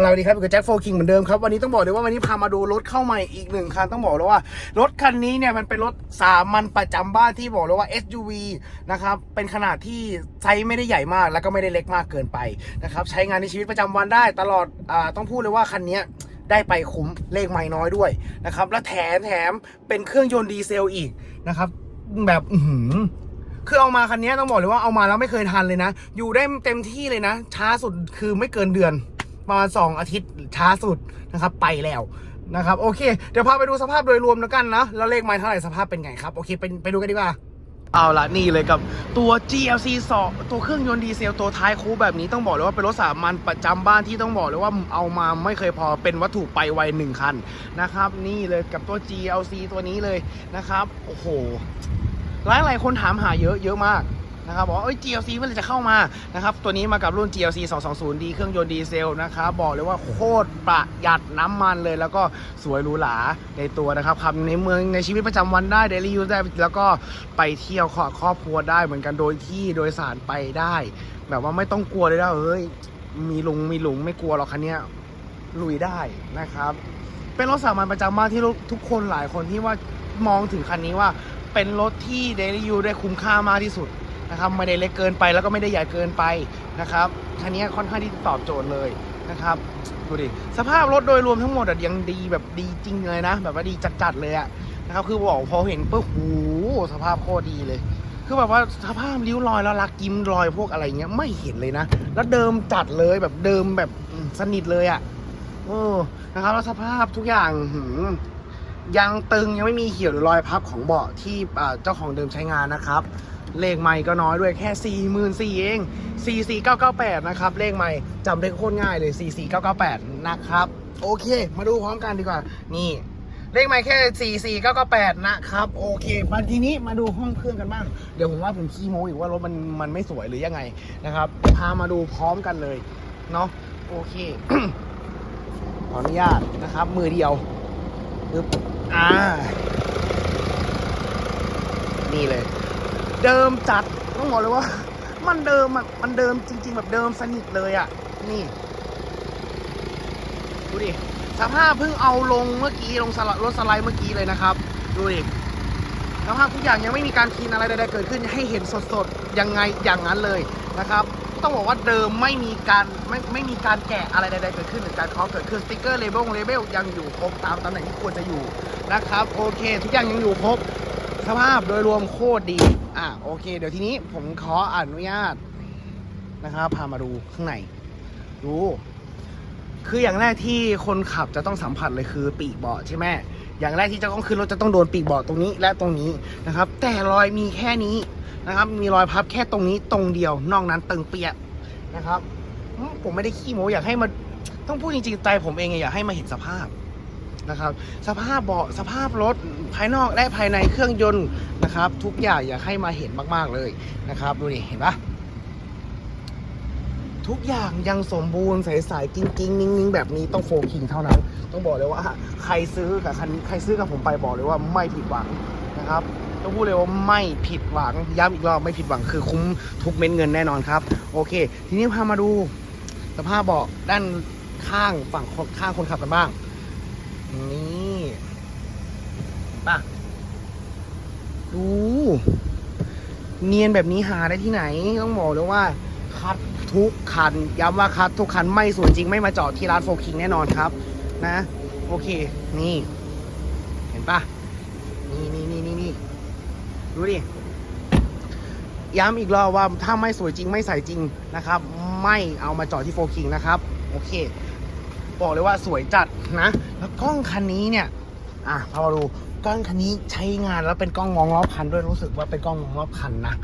สวัสดีครับอยู่กับแจ็คโฟคิงเหมือนเดิมครับ วันนี้ต้องบอกเลยว่าวันนี้พามาดูรถเข้าใหม่อีกหนึ่งคันต้องบอกเลยว่า รถคันนี้เนี่ยมันเป็นรถสามัญประจำบ้านที่บอกเลยว่า SUV นะครับเป็นขนาดที่ไซส์ไม่ได้ใหญ่มากแล้วก็ไม่ได้เล็กมากเกินไปนะครับใช้งานในชีวิตประจำวันได้ตลอดอาต้องพูดเลยว่าคันนี้ได้ไปคุ้มเลขไม่น้อยด้วยนะครับและแถมแถมเป็นเครื่องยนต์ดีเซลอีกนะครับแบบอือคือเอามาคันนี้ต้องบอกเลยว่าเอามาแล้วไม่เคยทันเลยนะ อยู่ได้เต็มที่เลยนะ ช้าสุดคือไม่เกินเดือน มาณสองอาทิตย์ช้าสุดนะครับ ไปแล้วนะครับ โอเค เดี๋ยวพาไปดูสภาพโดยรวมแล้วกันนะแล้วเลขไม้เท่าไหร่สภาพเป็นไงครับ โอเคไปไปดูกันดีกว่าเอาละนี่เลยกับตัว GLC 2 ตัวเครื่องยนต์ดีเซลตัวท้ายคูแบบนี้ต้องบอกเลยว่าเป็นรถสามัญประจำบ้านที่ต้องบอกเลยว่าเอามาไม่เคยพอเป็นวัตถุไปไวหนึ่งคันนะครับ นี่เลยกับตัว GLC ตัวนี้เลยนะครับ โอ้โหหลายหลายคนถามหาเยอะเยอะมาก นะครับบอกว่าเอ้ย GLC เมื่อไหรจะเข้ามานะครับตัวนี้มากับรุ่น GLC 220D เครื่องยนต์ดีเซลนะครับบอกเลยว่าโคตรประหยัดน้ำมันเลย แล้วก็สวยหรูหราในตัวนะครับขับในเมืองในชีวิตประจำวันได้เดลี่ยูได้แล้วก็ไปเที่ยวครอบครัวได้เหมือนกันโดยที่โดยสารไปได้ แบบว่าไม่ต้องกลัวเลยนะเอ้ยมีลุงมีหลุงไม่กลัวหรอกคันนี้ลุยได้นะครับ เป็นรถสามัญประจำบ้านที่ทุกคนหลายคนที่ว่ามองถึงคันนี้ว่าเป็นรถที่ Daily u ได้คุ้มค่ามากที่สุด นะครับไม่ได้เล็กเกินไปแล้วก็ไม่ได้ใหญ่เกินไปนะครับคันนี้ค่อนข้างที่ตอบโจทย์เลยนะครับดูดิสภาพรถโดยรวมทั้งหมดอะยังดีแบบดีจริงเลยนะ แบบว่าดีจัดๆเลยอะนะครับคือบอกพอเห็นปุ๊บโอ้สภาพโคตรดีเลย คือแบบว่าสภาพริ้วรอยแล้วลักยิ้มรอยพวกอะไรเงี้ยไม่เห็นเลยนะ แล้วเดิมจัดเลยแบบเดิมแบบสนิทเลยอะโอ้นะครับแล้วสภาพทุกอย่างหื ยังตึงยังไม่มีเหี่ยวหรือรอยพับของเบาะที่เจ้าของเดิมใช้งานนะครับ เลขไม่ก็น้อยด้วยแค่4 4 0 0 0เอง44998 นะครับ เลขไม่จำได้โคตรง่ายเลย 44998 นะครับ โอเค มาดูพร้อมกันดีกว่า นี่เลขไม่แค่ 44998 นะครับ โอเคมาทีนี้มาดูห้องเครื่องกันบ้าง เดี๋ยวผมว่าผมขี้โม้อีกว่ารถมันมันไม่สวยหรือยังไงนะครับ พามาดูพร้อมกันเลย เนาะโอเค ขออนุญาตนะครับ มือเดียวปึ๊บ อ่า นี่เลย เดิมจัดต้องบอกเลยว่า มันเดิมอะมันเดิมจริง ๆ แบบเดิมสนิทเลยอะ นี่ ดูดิ สภาพเพิ่งเอาลงเมื่อกี้ลงสลัดรถสไลด์เมื่อกี้เลยนะครับ ดูดิสภาพทุกอย่างยังไม่มีการคีนอะไรใดๆเกิดขึ้นให้เห็นสดๆยังไงอย่างนั้นเลยนะครับ ต้องบอกว่าเดิมไม่มีการไม่ไม่มีการแกะอะไรใดๆเกิดขึ้นหรือการเคาะเกิดขึ้นสติ๊กเกอร์เลเบลเลเบลยังอยู่ครบตามตำแหน่งที่ควรจะอยู่นะครับโอเค ทุกอย่างยังอยู่ครบสภาพโดยรวมโคตรดีอะโอเค เดี๋ยวทีนี้ผมขออนุญาตนะครับพามาดูข้างในดูคืออย่างแรกที่คนขับจะต้องสัมผัสเลยคือปีกเบาะใช่ไหมอย่างแรกที่จะต้องขึ้นรถจะต้องโดนปีกเบาะตรงนี้และตรงนี้นะครับ แต่รอยมีแค่นี้ นะครับ มีรอยพับแค่ตรงนี้ตรงเดียวนอกนั้นตึงเปียกนะครับผมไม่ได้ขี้โม้อยากให้มาต้องพูดจริงๆใจผมเองอะอยากให้มาเห็นสภาพนะครับ สภาพเบาะสภาพรถภายนอกและภายในเครื่องยนต์นะครับ ทุกอย่างอยากให้มาเห็นมากๆเลยนะครับ ดูดิเห็นปะทุกอย่างยังสมบูรณ์ใสๆจริงๆ นิ่งๆ แบบนี้ต้องโฟคิงเท่านั้น ต้องบอกเลยว่า ใครซื้อกับคันใครซื้อกับผมไปบอกเลยว่าไม่ผิดหวังนะครับ ต้องพูดเลยว่าไม่ผิดหวัง ย้ำอีกรอบไม่ผิดหวังคือคุ้มทุกเม็ดเงินแน่นอนครับ โอเค ทีนี้พามาดูสภาพเบาะด้านข้างฝั่งข้างคนขับกันบ้าง นี่เห็นป่ะดู เนียนแบบนี้หาได้ที่ไหน ต้องบอกเลยว่า คัดทุกคัน ย้ำว่าคัดทุกคันไม่ส่วยจริงไม่มาจอดที่ร้านโฟคิงแน่นอนครับ นะ โอเค นี่ เห็นปะนี่นี่นี่นี่นี่ ดูดิ ย้ำอีกรอบว่าถ้าไม่สวยจริงไม่ใส่จริงนะครับ ไม่เอามาจอดที่โฟคิงนะครับ โอเค บอกเลยว่าสวยจัดนะ แล้วกล้องคันนี้เนี่ย อะพามาดูกล้องคันนี้ใช้งานแล้วเป็นกล้องมองรอบคันด้วยรู้สึกว่าเป็นกล้องมองรอบคันนะ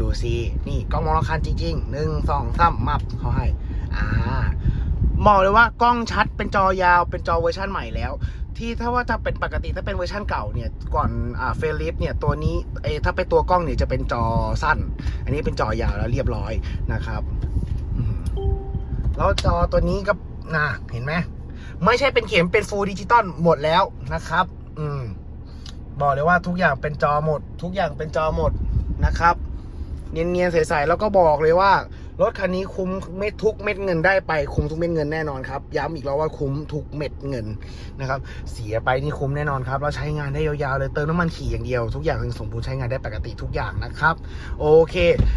ดูสิ นี่กล้องมองรอบคันจริงๆหนึ่งสองสามมับเขาให้ อ่าบอกเลยว่ากล้องชัดเป็นจอยาวเป็นจอเวอร์ชั่นใหม่แล้ว ที่ถ้าว่าจะเป็นปกติถ้าเป็นเวอร์ชันเก่าเนี่ยก่อนอ่าเฟลิปเนี่ยตัวนี้เอถ้าเป็นตัวกล้องเนี่ยจะเป็นจอสั้น อันนี้เป็นจอยาวแล้วเรียบร้อยนะครับแล้วจอตัวนี้ก็นะเห็นไหมไม่ใช่เป็นเข็มเป็นฟูลดิจิตอลหมดแล้วนะครับ อืมบอกเลยว่าทุกอย่างเป็นจอหมด ทุกอย่างเป็นจอหมดนะครับ เนียนๆใสๆแล้วก็บอกเลยว่า รถคันนี้คุ้มเม็ดทุกเม็ดเงินได้ไปคุ้มทุกเม็ดเงินแน่นอนครับย้ำอีกแล้วว่าคุ้มทุกเม็ดเงินนะครับเสียไปนี่คุ้มแน่นอนครับเราใช้งานได้ยาวๆเลยเติมน้ำมันขี่อย่างเดียว ทุกอย่างยังสมบูรณ์ใช้งานได้ปกติทุกอย่างนะครับ โอเค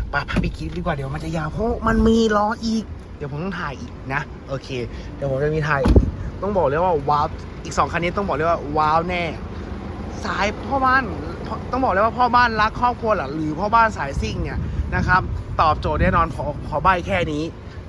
ไปพาไปคลิปดีกว่าเดี๋ยวมันจะยาวเพราะมันมีล้ออีก เดี๋ยวผมต้องถ่ายอีกนะ โอเค เดี๋ยวผมจะมีถ่ายต้องบอกเลยว่าว้าวอีกสองคันนี้ต้องบอกเลยว่าว้าวแน่ สายพ่อบ้านต้องบอกเลยว่าพ่อบ้านรักครอบครัวหรือพ่อบ้านสายซิ่งเนี่ยนะครับตอบโจทย์แน่นอนขอขอใบแค่นี้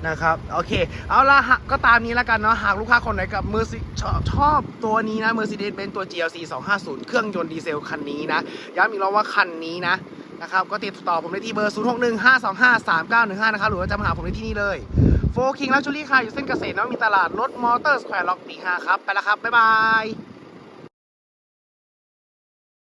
นะครับโอเค เอาละก็ตามนี้แล้วกันเนาะหากลูกค้าคนไหนกับมือชอบชอบตัวนี้นะ Mercedes Benz ตัว GLC 250 เครื่องยนต์ดีเซลคันนี้นะ ย้ำอีกรอบว่าคันนี้นะนะครับก็ติดต่อผมได้ที่เบอร์ 0615253915 นะครับ หรือว่าจะมาหาผมได้ที่นี่เลยโฟคิงลักชูรี่ค่ะอยู่เส้นเกษตรนวมินทร์ตลาดรถมอเตอร์สแควร์ล็อกปี5ครับ ไปแล้วครับ บ๊ายบาย